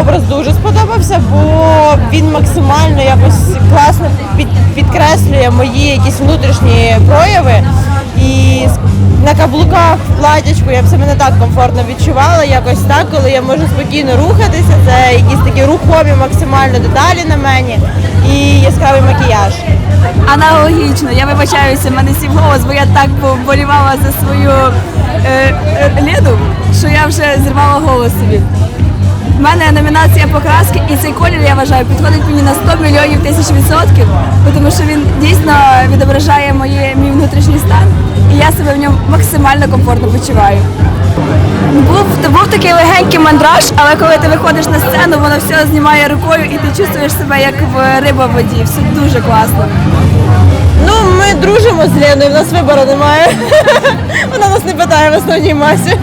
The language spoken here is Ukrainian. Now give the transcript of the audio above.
образ дуже сподобався, бо він максимально якось класно під, підкреслює мої якісь внутрішні прояви. І на каблуках в платячку я б себе не так комфортно відчувала, якось так, коли я можу спокійно рухатися. Це якісь такі рухомі максимально деталі на мені і яскравий макіяж. Аналогічно, я вибачаюся, в мене сів голос, бо я так поболівала за свою е, е, ліду, що я вже зірвала голос собі. У мене номінація покраски, і цей колір, я вважаю, підходить мені на 100 мільйонів тисяч відсотків, тому що він дійсно відображає моє, мій внутрішній стан, і я себе в ньому максимально комфортно почуваю. Був, був такий легенький мандраж, але коли ти виходиш на сцену, воно все знімає рукою і ти чувствуєш себе як в риба в воді. Все дуже класно. Ну, ми дружимо з Леною, в нас вибору немає. Вона нас не питає в основній масі.